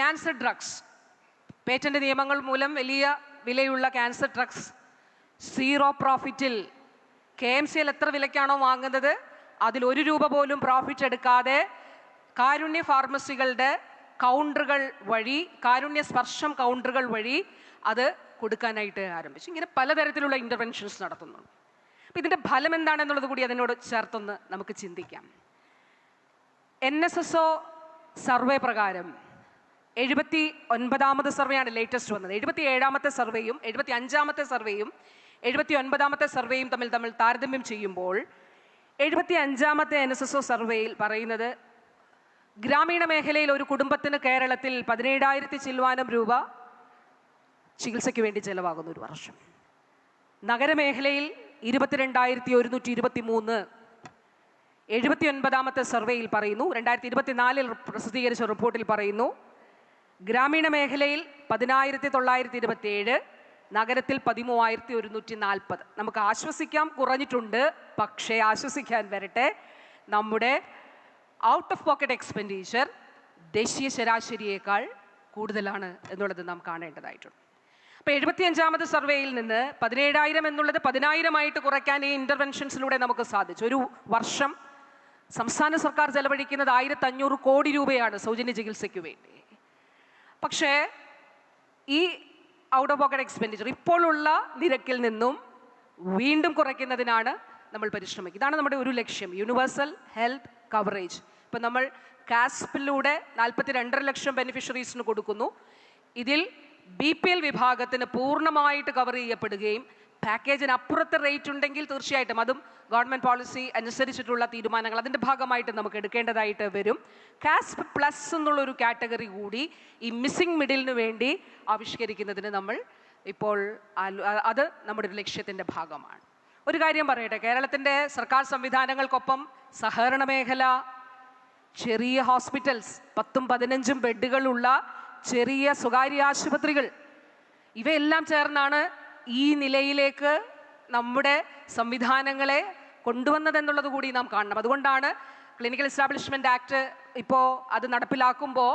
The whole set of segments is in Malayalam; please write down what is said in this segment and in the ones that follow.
ക്യാൻസർ ഡ്രഗ്സ് പേറ്റന്റ് നിയമങ്ങൾ മൂലം വലിയ വിലയുള്ള ക്യാൻസർ ഡ്രഗ്സ് സീറോ പ്രോഫിറ്റിൽ കെ എം സിയിൽ എത്ര വിലയ്ക്കാണോ വാങ്ങുന്നത്? അതിൽ ഒരു രൂപ പോലും പ്രോഫിറ്റ് എടുക്കാതെ കാരുണ്യ ഫാർമസികളുടെ കൗണ്ടറുകൾ വഴി കാരുണ്യ സ്പർശം കൗണ്ടറുകൾ വഴി അത് കൊടുക്കാനായിട്ട് ആരംഭിച്ചു. ഇങ്ങനെ പലതരത്തിലുള്ള ഇന്റർവെൻഷൻസ് നടത്തുന്നുണ്ട് അപ്പം ഇതിന്റെ ഫലം എന്താണെന്നുള്ളത് കൂടി അതിനോട് ചേർത്തൊന്ന് നമുക്ക് ചിന്തിക്കാം. N S S O survey പ്രകാരം എഴുപത്തി ഒൻപതാമത് സർവേയാണ് ലേറ്റസ്റ്റ് വന്നത്. എഴുപത്തി ഏഴാമത്തെ സർവേയും എഴുപത്തി അഞ്ചാമത്തെ സർവേയും എഴുപത്തി ഒൻപതാമത്തെ സർവേയും തമ്മിൽ തമ്മിൽ താരതമ്യം ചെയ്യുമ്പോൾ എഴുപത്തി അഞ്ചാമത്തെ എൻ എസ് എസ് ഒ സർവേയിൽ പറയുന്നത് ഗ്രാമീണ മേഖലയിൽ ഒരു കുടുംബത്തിന് കേരളത്തിൽ പതിനേഴായിരത്തി ചില്ലുവാനം രൂപ ചികിത്സയ്ക്ക് വേണ്ടി ചെലവാകുന്ന ഒരു വർഷം. നഗരമേഖലയിൽ ഇരുപത്തിരണ്ടായിരത്തി ഒരുന്നൂറ്റി ഇരുപത്തി മൂന്ന് എഴുപത്തി ഒൻപതാമത്തെ സർവേയിൽ പറയുന്നു. രണ്ടായിരത്തി ഇരുപത്തിനാലിൽ പ്രസിദ്ധീകരിച്ച റിപ്പോർട്ടിൽ പറയുന്നു ഗ്രാമീണ മേഖലയിൽ പതിനായിരത്തി തൊള്ളായിരത്തി ഇരുപത്തിയേഴ് നഗരത്തിൽ പതിമൂവായിരത്തി ഒരുന്നൂറ്റി നാൽപ്പത് നമുക്ക് ആശ്വസിക്കാം കുറഞ്ഞിട്ടുണ്ട് പക്ഷേ ആശ്വസിക്കാൻ വരട്ടെ. നമ്മുടെ ഔട്ട് ഓഫ് പോക്കറ്റ് എക്സ്പെൻഡിച്ചർ ദേശീയ ശരാശരിയേക്കാൾ കൂടുതലാണ് എന്നുള്ളത് നാം കാണേണ്ടതായിട്ടുണ്ട്. അപ്പോൾ എഴുപത്തിയഞ്ചാമത് സർവേയിൽ നിന്ന് പതിനേഴായിരം എന്നുള്ളത് പതിനായിരമായിട്ട് കുറയ്ക്കാൻ ഈ ഇന്റർവെൻഷൻസിലൂടെ നമുക്ക് സാധിച്ചു. ഒരു വർഷം സംസ്ഥാന സർക്കാർ ചെലവഴിക്കുന്നത് ആയിരത്തഞ്ഞൂറ് കോടി രൂപയാണ് സൗജന്യ ചികിത്സയ്ക്ക് വേണ്ടി. പക്ഷേ ഈ ഔട്ട് ഓഫ് പോക്കറ്റ് എക്സ്പെൻഡിച്ചർ ഇപ്പോഴുള്ള നിരക്കിൽ നിന്നും വീണ്ടും കുറയ്ക്കുന്നതിനാണ് നമ്മൾ പരിശ്രമിക്കുക. ഇതാണ് നമ്മുടെ ഒരു ലക്ഷ്യം യൂണിവേഴ്സൽ ഹെൽത്ത് കവറേജ് ഇപ്പം നമ്മൾ കാസ്പിലൂടെ നാൽപ്പത്തി രണ്ടര ലക്ഷം ബെനിഫിഷ്യറീസിന് കൊടുക്കുന്നു. ഇതിൽ ബി പി എൽ വിഭാഗത്തിന് പൂർണമായിട്ട് കവർ ചെയ്യപ്പെടുകയും പാക്കേജിന് അപ്പുറത്തെ റേറ്റ് ഉണ്ടെങ്കിൽ തീർച്ചയായിട്ടും അതും ഗവൺമെന്റ് പോളിസി അനുസരിച്ചിട്ടുള്ള തീരുമാനങ്ങൾ അതിന്റെ ഭാഗമായിട്ട് നമുക്ക് എടുക്കേണ്ടതായിട്ട് വരും. കാസ്പ് പ്ലസ് എന്നുള്ളൊരു കാറ്റഗറി കൂടി ഈ മിസ്സിംഗ് മിഡിലിന് വേണ്ടി ആവിഷ്കരിക്കുന്നതിന് നമ്മൾ ഇപ്പോൾ അത് നമ്മുടെ ഒരു ലക്ഷ്യത്തിന്റെ ഭാഗമാണ്. ഒരു കാര്യം പറയട്ടെ കേരളത്തിന്റെ സർക്കാർ സംവിധാനങ്ങൾക്കൊപ്പം സഹകരണ മേഖല ചെറിയ ഹോസ്പിറ്റൽസ് പത്തും പതിനഞ്ചും ബെഡുകളുള്ള ചെറിയ സ്വകാര്യ ആശുപത്രികൾ ഇവയെല്ലാം ചേർന്നാണ് ഈ നിലയിലേക്ക് നമ്മുടെ സംവിധാനങ്ങളെ കൊണ്ടുവന്നതെന്നുള്ളത് കൂടി നാം കാണണം. അതുകൊണ്ടാണ് ക്ലിനിക്കൽ എസ്റ്റാബ്ലിഷ്മെന്റ് ആക്ട് ഇപ്പോൾ അത് നടപ്പിലാക്കുമ്പോൾ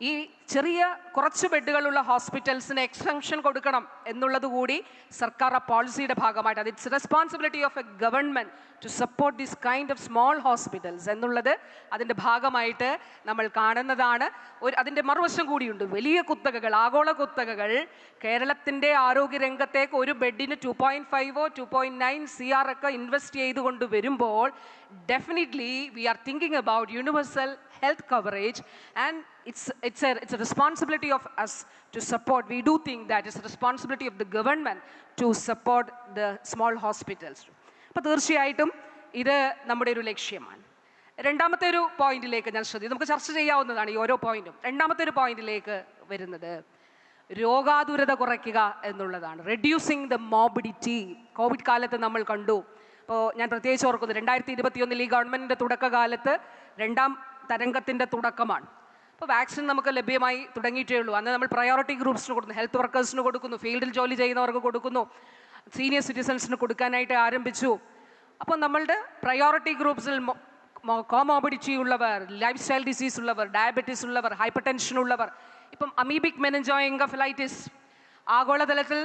ഈ ചെറിയ കുറച്ച് ബെഡുകളുള്ള ഹോസ്പിറ്റൽസിന് എക്സംഷൻ കൊടുക്കണം എന്നുള്ളത് കൂടി സർക്കാർ ആ പോളിസിയുടെ ഭാഗമായിട്ട് അത് it's responsibility of a government to support this kind of small hospitals എന്നുള്ളത് അതിന്റെ ഭാഗമായിട്ട് നമ്മൾ കാണുന്നതാണ്. ഒരു അതിന്റെ മറുവശം കൂടിയുണ്ട്. വലിയ കുത്തകകൾ ആഗോള കുത്തകകൾ. കേരളത്തിന്റെ ആരോഗ്യരംഗത്തേക്ക് ഒരു ബെഡിന് two point ഫൈവോ two point nine C R ഒക്കെ ഇൻവെസ്റ്റ് ചെയ്തുകൊണ്ട് വരുമ്പോൾ definitely we are thinking about universal health coverage and it's it's a it's a responsibility of us to support. We do think that it's a responsibility of the government to support the small hospitals. അപ്പോൾ തീർച്ചയായിട്ടും ഇത് നമ്മുടെ ഒരു ലക്ഷ്യമാണ്. രണ്ടാമത്തെ ഒരു പോയിന്റിലേക്ക് ഞാൻ ശ്രദ്ധിക്കും നമുക്ക് ചർച്ച ചെയ്യാവുന്നതാണ് ഈ ഓരോ പോയിന്റും. രണ്ടാമത്തെ ഒരു പോയിന്റിലേക്ക് വരുന്നത് രോഗാതുരത കുറയ്ക്കുക എന്നുള്ളതാണ്. റെഡ്യൂസിങ് ദ മോബിഡിറ്റി കോവിഡ് കാലത്ത് നമ്മൾ കണ്ടു. ഇപ്പോൾ ഞാൻ പ്രത്യേകിച്ച് ഓർക്കുന്നു രണ്ടായിരത്തി ഇരുപത്തിയൊന്നിൽ ഈ ഗവൺമെന്റിന്റെ തുടക്കകാലത്ത് രണ്ടാം തരംഗത്തിന്റെ തുടക്കമാണ്. അപ്പോൾ വാക്സിൻ നമുക്ക് ലഭ്യമായി തുടങ്ങിയിട്ടേ ഉള്ളൂ. അന്ന് നമ്മൾ പ്രയോറിറ്റി ഗ്രൂപ്പ്സിന് കൊടുക്കുന്നു. ഹെൽത്ത് വർക്കേഴ്സിന് കൊടുക്കുന്നു. ഫീൽഡിൽ ജോലി ചെയ്യുന്നവർക്ക് കൊടുക്കുന്നു. സീനിയർ സിറ്റിസൺസിന് കൊടുക്കാനായിട്ട് ആരംഭിച്ചു. അപ്പോൾ നമ്മളുടെ പ്രയോറിറ്റി ഗ്രൂപ്പ്സിൽ കോമോബിഡിറ്റി ഉള്ളവർ ലൈഫ് സ്റ്റൈൽ ഡിസീസ് ഉള്ളവർ ഡയബറ്റീസ് ഉള്ളവർ ഹൈപ്പർ ടെൻഷൻ ഉള്ളവർ ഇപ്പം അമീബിക് മെനഞ്ചോയിങ്കഫലൈറ്റിസ് ആഗോളതലത്തിൽ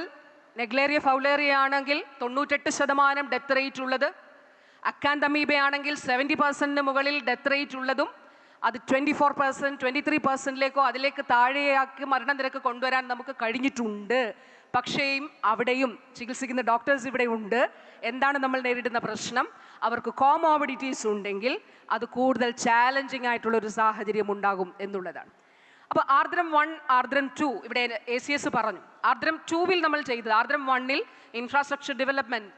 നെഗ്ലേറിയ ഫൗലേറിയ ആണെങ്കിൽ തൊണ്ണൂറ്റെട്ട് ശതമാനം ഡെത്ത് റേറ്റ് ഉള്ളത്. അക്കാന്തമീബ ആണെങ്കിൽ സെവന്റി പെർസെന്റിന് മുകളിൽ ഡെത്ത് റേറ്റ് ഉള്ളതും അത് twenty four percent twenty three പെർസെന്റിലേക്കോ അതിലേക്ക് താഴെയാക്കി മരണനിരക്ക് കൊണ്ടുവരാൻ നമുക്ക് കഴിഞ്ഞിട്ടുണ്ട്. പക്ഷേയും അവിടെയും ചികിത്സിക്കുന്ന ഡോക്ടേഴ്സ് ഇവിടെ ഉണ്ട്. എന്താണ് നമ്മൾ നേരിടുന്ന പ്രശ്നം? അവർക്ക് കോമോബിഡിറ്റീസ് ഉണ്ടെങ്കിൽ അത് കൂടുതൽ ചാലഞ്ചിങ് ആയിട്ടുള്ള ഒരു സാഹചര്യം ഉണ്ടാകും എന്നുള്ളതാണ്. അപ്പോൾ ആർദ്രം വൺ ആർദ്രം ടു ഇവിടെ എ സി എസ് പറഞ്ഞു. ആർദ്രം ടൂവിൽ നമ്മൾ ചെയ്തത്. ആർദ്രം വണ്ണിൽ ഇൻഫ്രാസ്ട്രക്ചർ ഡെവലപ്മെന്റ്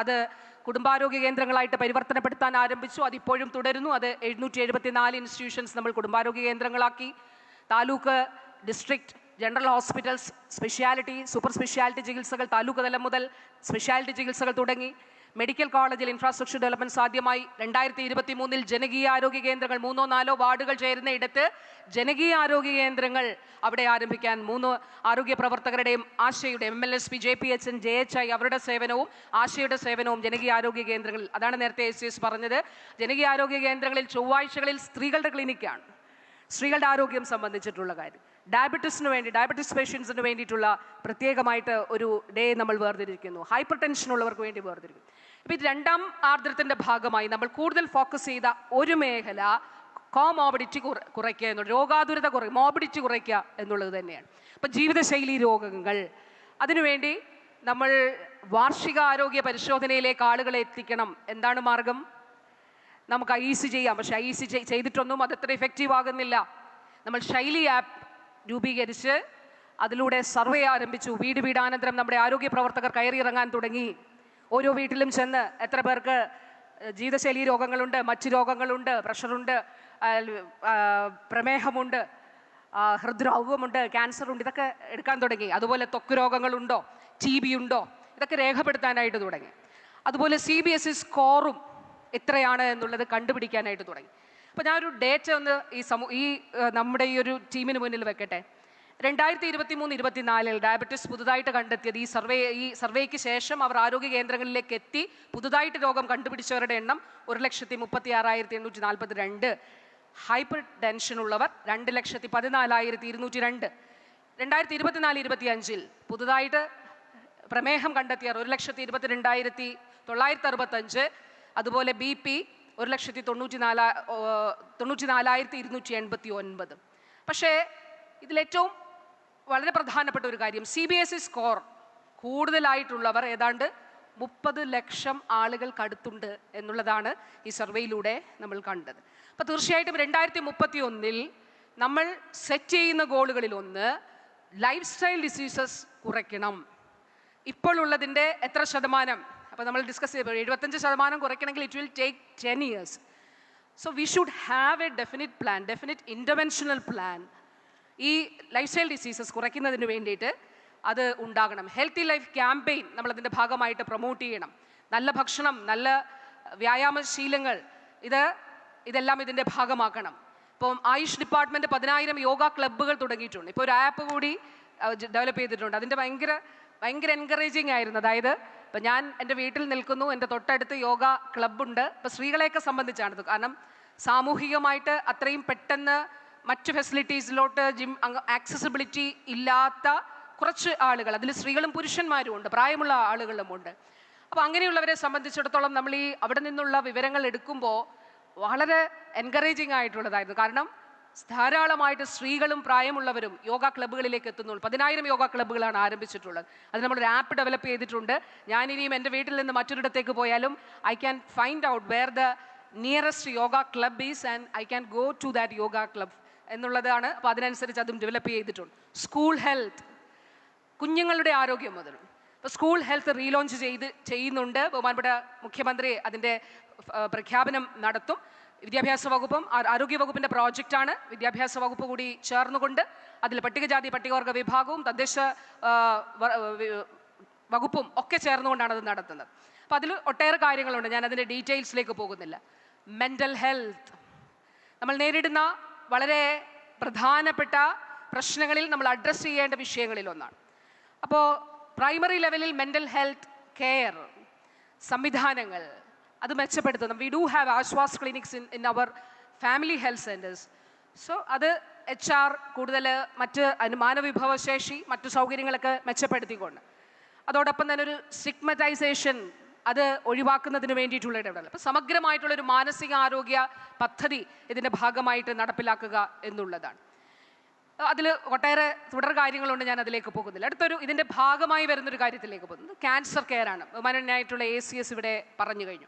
അത് കുടുംബാരോഗ്യ കേന്ദ്രങ്ങളായിട്ട് പരിവർത്തനപ്പെടുത്താൻ ആരംഭിച്ചു. അതിപ്പോഴും തുടരുന്നു. അത് എഴുന്നൂറ്റി എഴുപത്തിനാല് ഇൻസ്റ്റിറ്റ്യൂഷൻസ് നമ്മൾ കുടുംബാരോഗ്യ കേന്ദ്രങ്ങളാക്കി. Taluk district general hospitals speciality super speciality ചികിത്സകൾ താലൂക്ക് തലം മുതൽ സ്പെഷ്യാലിറ്റി ചികിത്സകൾ തുടങ്ങി. മെഡിക്കൽ കോളേജിൽ ഇൻഫ്രാസ്ട്രക്ചർ ഡെവലപ്മെന്റ് സാധ്യമായി. രണ്ടായിരത്തി ഇരുപത്തി മൂന്നിൽ ജനകീയ ആരോഗ്യ കേന്ദ്രങ്ങൾ മൂന്നോ നാലോ വാർഡുകൾ ചേരുന്ന ഇടത്ത് ജനകീയ ആരോഗ്യ കേന്ദ്രങ്ങൾ അവിടെ ആരംഭിക്കാൻ മൂന്ന് ആരോഗ്യ പ്രവർത്തകരുടെയും ആശയുടെ M L S P J P H N J H I അവരുടെ സേവനവും ആശയുടെ സേവനവും ജനകീയ ആരോഗ്യ കേന്ദ്രങ്ങളിൽ. അതാണ് നേരത്തെ എസ് എസ് പറഞ്ഞത്. ജനകീയ ആരോഗ്യ കേന്ദ്രങ്ങളിൽ ചൊവ്വാഴ്ചകളിൽ സ്ത്രീകളുടെ ക്ലിനിക്കാണ് സ്ത്രീകളുടെ ആരോഗ്യം സംബന്ധിച്ചിട്ടുള്ള കാര്യം. ഡയബറ്റീസിന് വേണ്ടി ഡയബറ്റീസ് പേഷ്യൻസിന് വേണ്ടിയിട്ടുള്ള പ്രത്യേകമായിട്ട് ഒരു ഡേ നമ്മൾ വേർതിരിക്കുന്നു. ഹൈപ്പർ ടെൻഷൻ ഉള്ളവർക്ക് വേണ്ടി വേർതിരിക്കുന്നു. ഇപ്പം ഇത് രണ്ടാം ആർദ്രത്തിന്റെ ഭാഗമായി നമ്മൾ കൂടുതൽ ഫോക്കസ് ചെയ്ത ഒരു മേഖല കോമോബിഡിറ്റി കുറയ്ക്കുക എന്നുള്ള രോഗാതുരത കുറ മോബിഡിറ്റി കുറയ്ക്കുക എന്നുള്ളത് തന്നെയാണ്. അപ്പം ജീവിതശൈലി രോഗങ്ങൾ അതിനുവേണ്ടി നമ്മൾ വാർഷിക ആരോഗ്യ പരിശോധനയിലേക്ക് ആളുകളെ എത്തിക്കണം. എന്താണ് മാർഗം? നമുക്ക് ഐ സി ചെയ്യാം. പക്ഷേ ഐ സി ചെയ്തിട്ടൊന്നും അത് അത്ര ഇഫക്റ്റീവ് ആകുന്നില്ല. നമ്മൾ ശൈലി ആപ്പ് രൂപീകരിച്ച് അതിലൂടെ സർവേ ആരംഭിച്ചു. വീട് വീടാനന്തരം നമ്മുടെ ആരോഗ്യ പ്രവർത്തകർ കയറിയിറങ്ങാൻ തുടങ്ങി. ഓരോ വീട്ടിലും ചെന്ന് എത്ര പേർക്ക് ജീവിതശൈലി രോഗങ്ങളുണ്ട് മറ്റ് രോഗങ്ങളുണ്ട് പ്രഷറുണ്ട് പ്രമേഹമുണ്ട് ഹൃദ്രോഗമുണ്ട് ക്യാൻസർ ഉണ്ട് ഇതൊക്കെ എടുക്കാൻ തുടങ്ങി. അതുപോലെ തൊക്ക് രോഗങ്ങളുണ്ടോ ടി ബി ഉണ്ടോ ഇതൊക്കെ രേഖപ്പെടുത്താനായിട്ട് തുടങ്ങി. അതുപോലെ സി ബി എസ് ഇ സ്കോറും എത്രയാണ് എന്നുള്ളത് കണ്ടുപിടിക്കാനായിട്ട് തുടങ്ങി. അപ്പോൾ ഞാനൊരു ഡേറ്റ ഒന്ന് ഈ സമൂ ഈ നമ്മുടെ ഈ ഒരു ടീമിന് മുന്നിൽ വെക്കട്ടെ. രണ്ടായിരത്തി ഇരുപത്തി മൂന്ന് ഇരുപത്തിനാലിൽ ഡയബറ്റീസ് പുതുതായിട്ട് കണ്ടെത്തിയത് ഈ സർവേ ഈ സർവേക്ക് ശേഷം അവർ ആരോഗ്യ കേന്ദ്രങ്ങളിലേക്ക് എത്തി പുതുതായിട്ട് രോഗം കണ്ടുപിടിച്ചവരുടെ എണ്ണം ഒരു ലക്ഷത്തി മുപ്പത്തി ആറായിരത്തി എണ്ണൂറ്റി നാൽപ്പത്തി രണ്ട് ഹൈപ്പർ ടെൻഷൻ ഉള്ളവർ രണ്ട് ലക്ഷത്തി പതിനാലായിരത്തി ഇരുന്നൂറ്റി രണ്ട് രണ്ടായിരത്തി ഇരുപത്തിനാല് ഇരുപത്തി അഞ്ചിൽ പുതുതായിട്ട് പ്രമേഹം കണ്ടെത്തിയവർ ഒരു ലക്ഷത്തി ഇരുപത്തിരണ്ടായിരത്തി തൊള്ളായിരത്തി അറുപത്തഞ്ച് അതുപോലെ ബി പി ഒരു ലക്ഷത്തി തൊണ്ണൂറ്റി നാലാ തൊണ്ണൂറ്റി നാലായിരത്തി ഇരുന്നൂറ്റി എൺപത്തി ഒൻപത്. പക്ഷേ ഇതിലേറ്റവും വളരെ പ്രധാനപ്പെട്ട ഒരു കാര്യം C B S E score കൂടുതലായിട്ടുള്ളവർ ഏതാണ്ട് മുപ്പത് ലക്ഷം ആളുകൾക്കടുത്തുണ്ട് എന്നുള്ളതാണ് ഈ സർവേയിലൂടെ നമ്മൾ കണ്ടത്. അപ്പോൾ തീർച്ചയായിട്ടും രണ്ടായിരത്തി മുപ്പത്തി ഒന്നിൽ നമ്മൾ സെറ്റ് ചെയ്യുന്ന ഗോളുകളിൽ ഒന്ന് ലൈഫ് സ്റ്റൈൽ ഡിസീസസ് കുറയ്ക്കണം. ഇപ്പോഴുള്ളതിന്റെ എത്ര ശതമാനം? അപ്പോൾ നമ്മൾ ഡിസ്കസ് ചെയ്തപ്പോൾ എഴുപത്തഞ്ച് ശതമാനം കുറയ്ക്കണമെങ്കിൽ it will take ten years so we should have a definite plan definite interventional plan ഈ ലൈഫ് സ്റ്റൈൽ ഡിസീസസ് കുറയ്ക്കുന്നതിന് വേണ്ടിയിട്ട് അത് ഉണ്ടാകണം. ഹെൽത്തി ലൈഫ് ക്യാമ്പയിൻ നമ്മളതിന്റെ ഭാഗമായിട്ട് പ്രൊമോട്ട് ചെയ്യണം. നല്ല ഭക്ഷണം നല്ല വ്യായാമശീലങ്ങൾ ഇത് ഇതെല്ലാം ഇതിന്റെ ഭാഗമാക്കണം. ഇപ്പം ആയുഷ് ഡിപ്പാർട്ട്മെന്റ് പതിനായിരം യോഗ ക്ലബ്ബുകൾ തുടങ്ങിയിട്ടുണ്ട്. ഇപ്പോൾ ഒരു ആപ്പ് കൂടി ഡെവലപ്പ് ചെയ്തിട്ടുണ്ട്. അതിന്റെ ഭയങ്കര ഭയങ്കര എൻകറേജിങ് ആയിരുന്നു. അതായത് ഇപ്പം ഞാൻ എന്റെ വീട്ടിൽ നിൽക്കുന്നു എന്റെ തൊട്ടടുത്ത് യോഗ ക്ലബ്ബുണ്ട്. ഇപ്പം സ്ത്രീകളെയൊക്കെ സംബന്ധിച്ചാണിത് കാരണം സാമൂഹികമായിട്ട് അത്രയും പെട്ടെന്ന് മറ്റ് ഫെസിലിറ്റീസിലോട്ട് ജിം ആക്സസിബിലിറ്റി ഇല്ലാത്ത കുറച്ച് ആളുകൾ അതിൽ സ്ത്രീകളും പുരുഷന്മാരും ഉണ്ട് പ്രായമുള്ള ആളുകളുമുണ്ട് അപ്പോൾ അങ്ങനെയുള്ളവരെ സംബന്ധിച്ചിടത്തോളം നമ്മൾ ഈ അവിടെ നിന്നുള്ള വിവരങ്ങൾ എടുക്കുമ്പോൾ വളരെ എൻകറേജിങ് ആയിട്ടുള്ളതായിരുന്നു. കാരണം ധാരാളമായിട്ട് സ്ത്രീകളും പ്രായമുള്ളവരും യോഗ ക്ലബ്ബുകളിലേക്ക് എത്തുന്നുള്ളൂ പതിനായിരം യോഗ ക്ലബ്ബുകളാണ് ആരംഭിച്ചിട്ടുള്ളത്. അത് നമ്മളൊരു ആപ്പ് ഡെവലപ്പ് ചെയ്തിട്ടുണ്ട്. ഞാൻ ഇനിയും എന്റെ വീട്ടിൽ നിന്ന് മറ്റൊരിടത്തേക്ക് പോയാലും I can find out where the nearest yoga club is and I can go to that yoga club എന്നുള്ളതാണ്. അപ്പോൾ അതിനനുസരിച്ച് അതും ഡെവലപ്പ് ചെയ്തിട്ടുണ്ട്. സ്കൂൾ ഹെൽത്ത് കുഞ്ഞുങ്ങളുടെ ആരോഗ്യം മുതൽ. ഇപ്പോൾ സ്കൂൾ ഹെൽത്ത് റീലോഞ്ച് ചെയ്ത് ചെയ്യുന്നുണ്ട്. ബഹുമാനപ്പെട്ട മുഖ്യമന്ത്രി അതിന്റെ പ്രഖ്യാപനം നടത്തും. വിദ്യാഭ്യാസ വകുപ്പും ആരോഗ്യ വകുപ്പിന്റെ പ്രോജക്റ്റാണ് വിദ്യാഭ്യാസ വകുപ്പ് കൂടി ചേർന്നുകൊണ്ട് അതിൽ പട്ടികജാതി പട്ടികവർഗ വിഭാഗവും തദ്ദേശ വകുപ്പും ഒക്കെ ചേർന്നുകൊണ്ടാണ് അത് നടത്തുന്നത്. അപ്പോൾ അതിൽ ഒട്ടേറെ കാര്യങ്ങളുണ്ട്. ഞാൻ അതിന്റെ ഡീറ്റെയിൽസിലേക്ക് പോകുന്നില്ല. മെന്റൽ ഹെൽത്ത് നമ്മൾ നേരിടുന്ന വളരെ പ്രധാനപ്പെട്ട പ്രശ്നങ്ങളിൽ നമ്മൾ അഡ്രസ്സ് ചെയ്യേണ്ട വിഷയങ്ങളിൽ ഒന്നാണ്. അപ്പോൾ പ്രൈമറി ലെവലിൽ മെന്റൽ ഹെൽത്ത് കെയർ സംവിധാനങ്ങൾ അത് മെച്ചപ്പെടുത്തണം we do have Aashwas clinics in in our family health centres so അത് എച്ച് ആർ കൂടുതൽ മറ്റ് അനു- മാനവവിഭവശേഷി മറ്റു സൗകര്യങ്ങളൊക്കെ മെച്ചപ്പെടുത്തിക്കൊണ്ട്. അതോടൊപ്പം തന്നെ ഒരു സ്റ്റിഗ്മറ്റൈസേഷൻ അത് ഒഴിവാക്കുന്നതിന് വേണ്ടിയിട്ടുള്ള ഇടപെടൽ. അപ്പോൾ സമഗ്രമായിട്ടുള്ളൊരു മാനസിക ആരോഗ്യ പദ്ധതി ഇതിന്റെ ഭാഗമായിട്ട് നടപ്പിലാക്കുക എന്നുള്ളതാണ്. അതിൽ ഒട്ടേറെ തുടർ കാര്യങ്ങളുണ്ട് ഞാൻ അതിലേക്ക് പോകുന്നില്ല. അടുത്തൊരു ഇതിന്റെ ഭാഗമായി വരുന്നൊരു കാര്യത്തിലേക്ക് പോകുന്നത്. ക്യാൻസർ കെയർ ആണ്. ബഹുമാനായിട്ടുള്ള എ സി എസ് ഇവിടെ പറഞ്ഞു കഴിഞ്ഞു.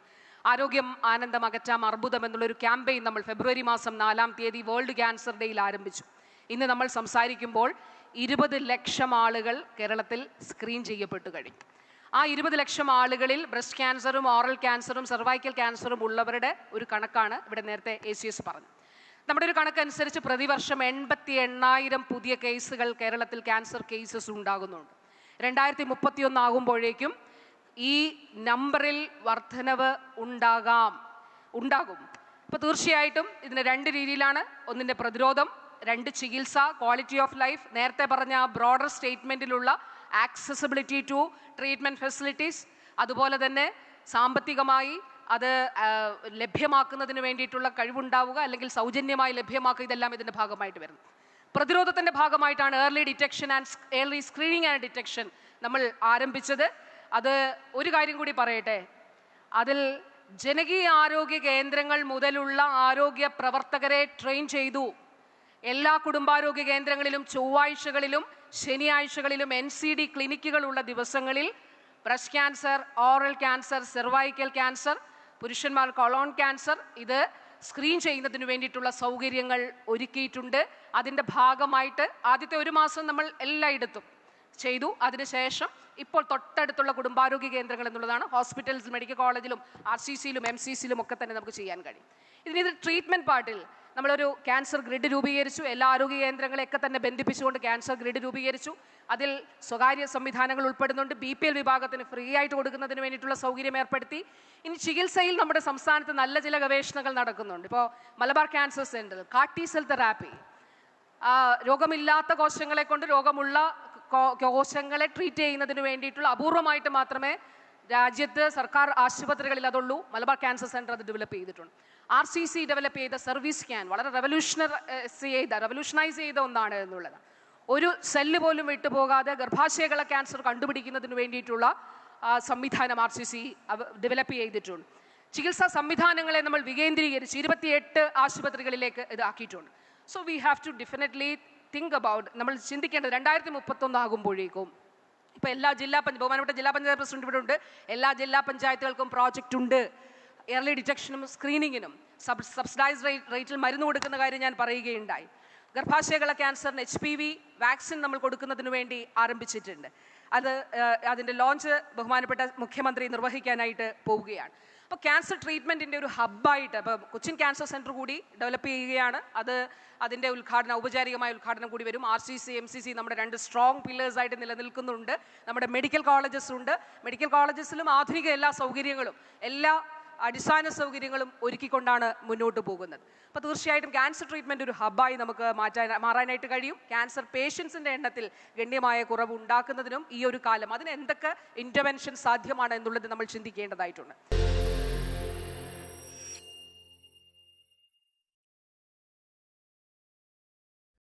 ആരോഗ്യം ആനന്ദം അകറ്റാം അർബുദം എന്നുള്ളൊരു ക്യാമ്പയിൻ നമ്മൾ ഫെബ്രുവരി മാസം നാലാം തീയതി വേൾഡ് ക്യാൻസർ ഡേയിൽ ആരംഭിച്ചു. ഇന്ന് നമ്മൾ സംസാരിക്കുമ്പോൾ ഇരുപത് ലക്ഷം ആളുകൾ കേരളത്തിൽ സ്ക്രീൻ ചെയ്യപ്പെട്ടു കഴിഞ്ഞു. ആ ഇരുപത് ലക്ഷം ആളുകളിൽ ബ്രസ്റ്റ് ക്യാൻസറും ഓറൽ ക്യാൻസറും സെർവൈക്കൽ ക്യാൻസറും ഉള്ളവരുടെ ഒരു കണക്കാണ് ഇവിടെ നേരത്തെ എ സി എസ് പറഞ്ഞു. നമ്മുടെ ഒരു കണക്കനുസരിച്ച് പ്രതിവർഷം എൺപത്തി എണ്ണായിരം പുതിയ കേസുകൾ കേരളത്തിൽ ക്യാൻസർ കേസസ് ഉണ്ടാകുന്നുണ്ട്. രണ്ടായിരത്തി മുപ്പത്തിയൊന്ന് ആകുമ്പോഴേക്കും ഈ നമ്പറിൽ വർധനവ് ഉണ്ടാകാം ഉണ്ടാകും. അപ്പോൾ തീർച്ചയായിട്ടും ഇതിന് രണ്ട് രീതിയിലാണ്. ഒന്നിന്റെ പ്രതിരോധം രണ്ട് ചികിത്സ ക്വാളിറ്റി ഓഫ് ലൈഫ് നേരത്തെ പറഞ്ഞ ബ്രോഡർ സ്റ്റേറ്റ്മെന്റിലുള്ള ആക്സസിബിലിറ്റി ടു ട്രീറ്റ്മെന്റ് ഫെസിലിറ്റീസ് അതുപോലെ തന്നെ സാമ്പത്തികമായി അത് ആ, ലഭ്യമാക്കുന്നതിന് വേണ്ടിയിട്ടുള്ള കഴിവുണ്ടാവുക അല്ലെങ്കിൽ സൗജന്യമായി ലഭ്യമാക്കുക ഇതെല്ലാം ഇതിന്റെ ഭാഗമായിട്ട് വരുന്നു. പ്രതിരോധത്തിന്റെ ഭാഗമായിട്ടാണ് early detection and early screening and detection നമ്മൾ ആരംഭിച്ചത്. അത് ഒരു കാര്യം കൂടി പറയട്ടെ. അതിൽ ജനകീയ ആരോഗ്യ കേന്ദ്രങ്ങൾ മുതലുള്ള ആരോഗ്യ പ്രവർത്തകരെ ട്രെയിൻ ചെയ്തു. എല്ലാ കുടുംബാരോഗ്യ കേന്ദ്രങ്ങളിലും ചൊവ്വാഴ്ചകളിലും ശനിയാഴ്ചകളിലും എൻ സി ഡി ക്ലിനിക്കുകളുള്ള ദിവസങ്ങളിൽ breast cancer oral cancer cervical cancer പുരുഷന്മാർ കൊളോൺ ക്യാൻസർ ഇത് സ്ക്രീൻ ചെയ്യുന്നതിന് വേണ്ടിയിട്ടുള്ള സൗകര്യങ്ങൾ ഒരുക്കിയിട്ടുണ്ട്. അതിന്റെ ഭാഗമായിട്ട് ആദ്യത്തെ ഒരു മാസം നമ്മൾ എല്ലായിടത്തും ചെയ്തു. അതിനുശേഷം ഇപ്പോൾ തൊട്ടടുത്തുള്ള കുടുംബാരോഗ്യ കേന്ദ്രങ്ങൾ എന്നുള്ളതാണ് ഹോസ്പിറ്റൽസ് മെഡിക്കൽ കോളേജിലും ആർ സി സിയിലും എം സി സിയിലും ഒക്കെ തന്നെ നമുക്ക് ചെയ്യാൻ കഴിയും. ഇതിന് ഇത് ട്രീറ്റ്മെന്റ് പാർട്ടിൽ നമ്മളൊരു ക്യാൻസർ ഗ്രിഡ് രൂപീകരിച്ചു. എല്ലാ ആരോഗ്യ കേന്ദ്രങ്ങളെയൊക്കെ തന്നെ ബന്ധിപ്പിച്ചുകൊണ്ട് ക്യാൻസർ ഗ്രിഡ് രൂപീകരിച്ചു. അതിൽ സ്വകാര്യ സംവിധാനങ്ങൾ ഉൾപ്പെടുന്നുണ്ട്. ബി പി എൽ വിഭാഗത്തിന് ഫ്രീ ആയിട്ട് കൊടുക്കുന്നതിന് വേണ്ടിയിട്ടുള്ള സൗകര്യം ഏർപ്പെടുത്തി. ഇനി ചികിത്സയിൽ നമ്മുടെ സംസ്ഥാനത്ത് നല്ല ചില ഗവേഷണങ്ങൾ നടക്കുന്നുണ്ട്. ഇപ്പോൾ മലബാർ ക്യാൻസർ സെന്റർ കാട്ടി സെൽ തെറാപ്പി രോഗമില്ലാത്ത കോശങ്ങളെ കൊണ്ട് രോഗമുള്ള കോശങ്ങളെ ട്രീറ്റ് ചെയ്യുന്നതിന് വേണ്ടിയിട്ടുള്ള അപൂർവമായിട്ട് മാത്രമേ രാജ്യത്ത് സർക്കാർ ആശുപത്രികളിൽ അതുള്ളൂ. മലബാർ ക്യാൻസർ സെന്റർ അത് ഡെവലപ്പ് ചെയ്തിട്ടുണ്ട്. ആർ സി സി ഡെവലപ്പ് ചെയ്ത സർവീസ് സ്കാൻ വളരെ റെവല്യൂഷണർ ചെയ്ത റെവല്യൂഷണൈസ് ചെയ്ത ഒന്നാണ് എന്നുള്ളത്. ഒരു സെല്ല് പോലും വിട്ടുപോകാതെ ഗർഭാശയകള ക്യാൻസർ കണ്ടുപിടിക്കുന്നതിന് വേണ്ടിയിട്ടുള്ള സംവിധാനം ആർ സി സി ഡെവലപ്പ് ചെയ്തിട്ടുണ്ട്. ചികിത്സാ സംവിധാനങ്ങളെ നമ്മൾ വികേന്ദ്രീകരിച്ച് ഇരുപത്തിയെട്ട് ആശുപത്രികളിലേക്ക് ഇത് ആക്കിയിട്ടുണ്ട്. So we have to definitely think about നമ്മൾ ചിന്തിക്കേണ്ടത് രണ്ടായിരത്തി മുപ്പത്തൊന്ന് ആകുമ്പോഴേക്കും. ഇപ്പോൾ എല്ലാ ജില്ലാ പഞ്ചായത്ത് ബഹുമാനപ്പെട്ട ജില്ലാ പഞ്ചായത്ത് പ്രസിഡന്റ് ഇവിടെ ഉണ്ട്. എല്ലാ ജില്ലാ പഞ്ചായത്തുകൾക്കും പ്രോജക്റ്റ് ഉണ്ട്. എയർലി ഡിറ്റക്ഷനും സ്ക്രീനിങ്ങിനും സബ് സബ്സിഡൈസ് റേറ്റിൽ മരുന്ന് കൊടുക്കുന്ന കാര്യം ഞാൻ പറയുകയുണ്ടായി. ഗർഭാശയകള ക്യാൻസറിന് എച്ച് പി വി വാക്സിൻ നമ്മൾ കൊടുക്കുന്നതിന് വേണ്ടി ആരംഭിച്ചിട്ടുണ്ട്. അത് അതിന്റെ ലോഞ്ച് ബഹുമാനപ്പെട്ട മുഖ്യമന്ത്രി നിർവഹിക്കാനായിട്ട് പോവുകയാണ്. അപ്പോൾ ക്യാൻസർ ട്രീറ്റ്മെന്റിന്റെ ഒരു ഹബ്ബായിട്ട് അപ്പോൾ കൊച്ചിൻ ക്യാൻസർ സെന്റർ കൂടി ഡെവലപ്പ് ചെയ്യുകയാണ്. അത് അതിന്റെ ഉദ്ഘാടനം ഔപചാരികമായ ഉദ്ഘാടനം കൂടി വരും. R C C M C C നമ്മുടെ രണ്ട് സ്ട്രോങ് പില്ലേഴ്സ് ആയിട്ട് നിലനിൽക്കുന്നുണ്ട്. നമ്മുടെ മെഡിക്കൽ കോളേജസ് ഉണ്ട്. മെഡിക്കൽ കോളേജസിലും ആധുനിക എല്ലാ സൗകര്യങ്ങളും എല്ലാ അടിസ്ഥാന സൗകര്യങ്ങളും ഒരുക്കിക്കൊണ്ടാണ് മുന്നോട്ട് പോകുന്നത്. അപ്പോൾ തീർച്ചയായിട്ടും ക്യാൻസർ ട്രീറ്റ്മെന്റ് ഒരു ഹബ്ബായി നമുക്ക് മാറ്റാൻ മാറാനായിട്ട് കഴിയും. ക്യാൻസർ പേഷ്യൻസിന്റെ എണ്ണത്തിൽ ഗണ്യമായ കുറവ് ഉണ്ടാക്കുന്നതിനും ഈ ഒരു കാലം അതിന് എന്തൊക്കെ ഇന്റർവെൻഷൻ സാധ്യമാണ് എന്നുള്ളത് നമ്മൾ ചിന്തിക്കേണ്ടതായിട്ടുണ്ട്.